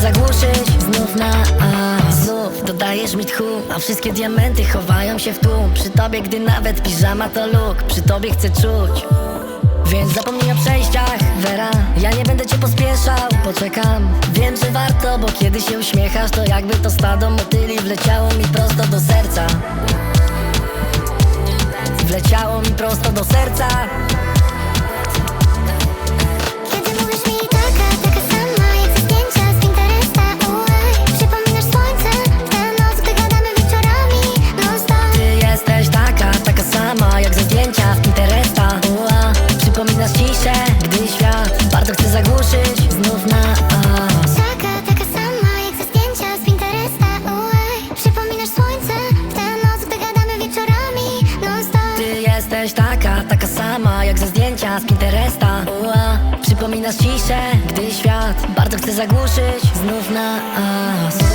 zagłuszyć Znów na a. Znów dodajesz mi tchu A wszystkie diamenty chowają się w tłum. Przy tobie, gdy nawet piżama to luk Przy tobie chcę czuć. Więc zapomnij o przejściach, Vera. Ja nie będę cię pospieszał, poczekam. Wiem, że warto, bo kiedy się uśmiechasz To jakby to stado motyli wleciało mi prosto do serca. Wleciało mi prosto do serca. Znów na as Taka, taka sama jak ze zdjęcia z Pinteresta Uaj, przypominasz słońce w tę noc, gdy gadamy wieczorami non-stop. Ty jesteś taka, taka sama Jak ze zdjęcia z Pinteresta Ua, Przypominasz ciszę, gdy świat Bardzo chce zagłuszyć znów na as